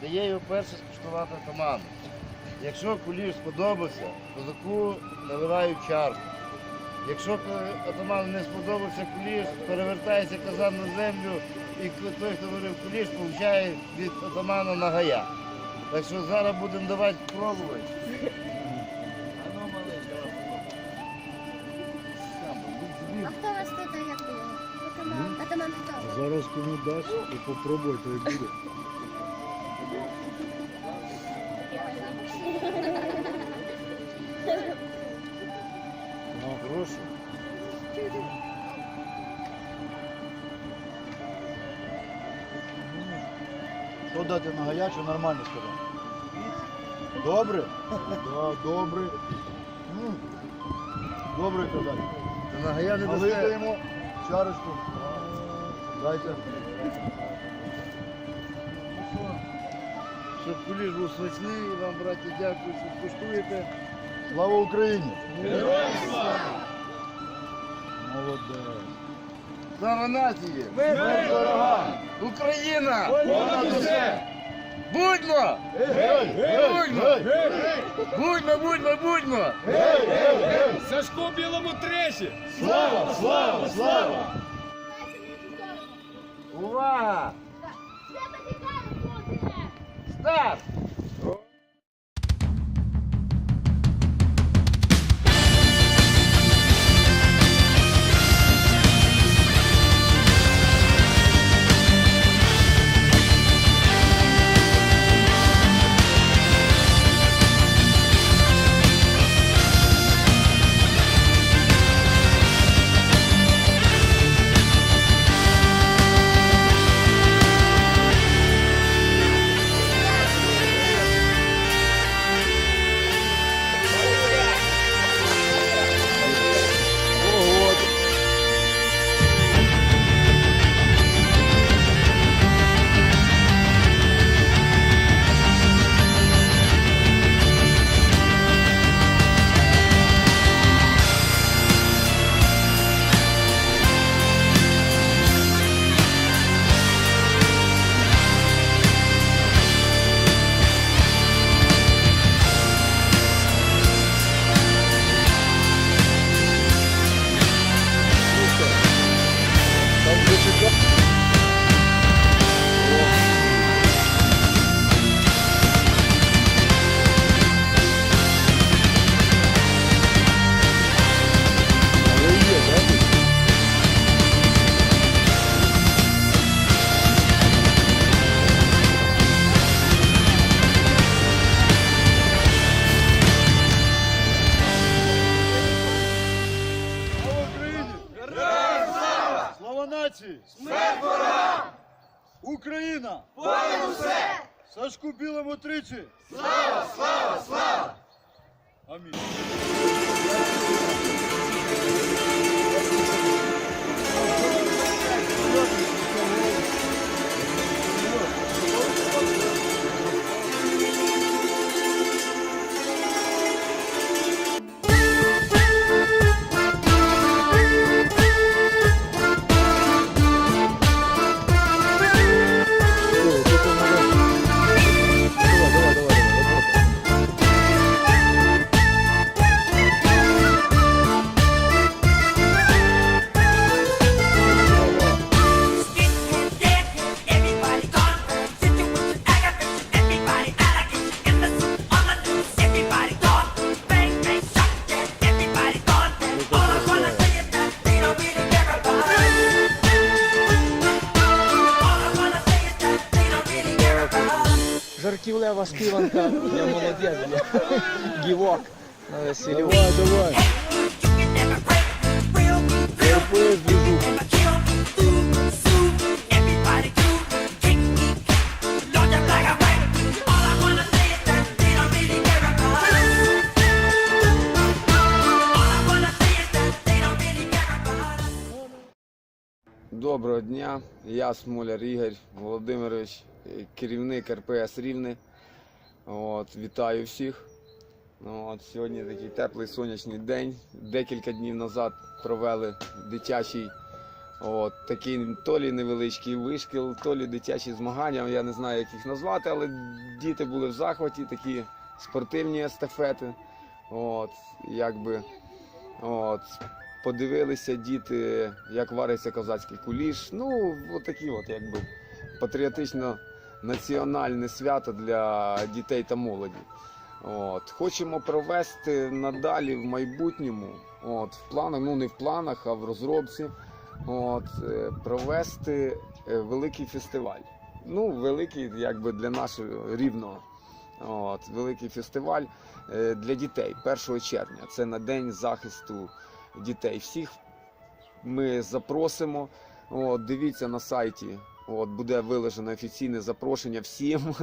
дає його перше скуштувати атаману. Якщо куліш сподобався, козаку наливають чарку. Якщо атаману не сподобався куліш, перевертається казан на землю, і той, хто варив куліш, получає від атамана нагая. Так що зараз будемо давати пробувати. А хто вас тут, як? Атаман. Атаман хто? Зараз кому дасть і попробуй, то і буде. Що дати на гарячу, нормально сказав. Добре? Да, добре. М, Добре казати. Та нагая не йому чарочку. Дайте. Щоб куліш був смачний, вам, браті, дякую, що скуштуєте. Слава Україні! Молодець. Слава нації! Смерть ворогам! Україна! Понад усе! Будьмо! Будьмо! Будьмо, будьмо, будьмо! Сашко білому тресі! Слава, слава, слава! Увага! Старт! Нації! Смерть ворогам! Україна! Понад усе! Сашку білому тричі! Слава, слава, слава! Жартівлива співанка, я молодець, я гівок. Давай, давай. Доброго дня, я Смоляр Ігор Володимирович, керівник РПС Рівне. От, вітаю всіх. Ну, от, сьогодні такий теплий сонячний день. Декілька днів назад провели дитячий От, такий то лі невеличкий вишкіл, то лі дитячі змагання, я не знаю, як їх назвати, але діти були в захваті, такі спортивні естафети. От, якби, от, подивилися діти, як вариться козацький куліш. Ну, от такі от, якби, патріотично-національне свято для дітей та молоді. От. Хочемо провести надалі в майбутньому, от, в планах, ну не в планах, а в розробці, от, е, провести е, великий фестиваль. Ну, великий, якби для нашого рівного. От, великий фестиваль е, для дітей 1 червня. Це на День захисту дітей. Всіх ми запросимо. От, дивіться на сайті. От, буде вилежено офіційне запрошення всім.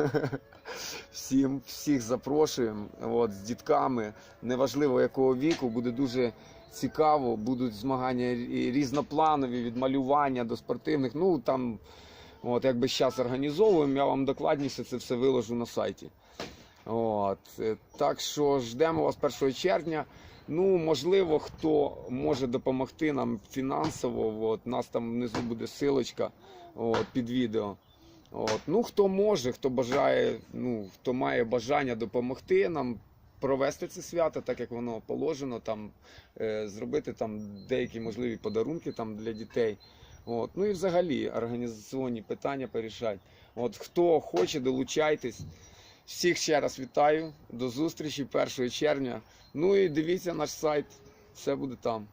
всім, всіх запрошуємо. От, з дітками. Неважливо якого віку, буде дуже цікаво. Будуть змагання різнопланові від малювання до спортивних. Ну там, от, якби зараз організовуємо, я вам докладніше це все виложу на сайті. От, е, так що ждемо вас 1 червня. Ну, можливо, хто може допомогти нам фінансово. От, нас там внизу буде силочка от, під відео. От, ну, хто може, хто бажає, ну, хто має бажання допомогти нам провести це свято, так як воно положено, там, е, зробити там деякі можливі подарунки там, для дітей. От, ну і взагалі організаційні питання порішати. От, хто хоче, долучайтесь. Всіх ще раз вітаю. До зустрічі 1 червня. Ну і дивіться наш сайт. Все буде там.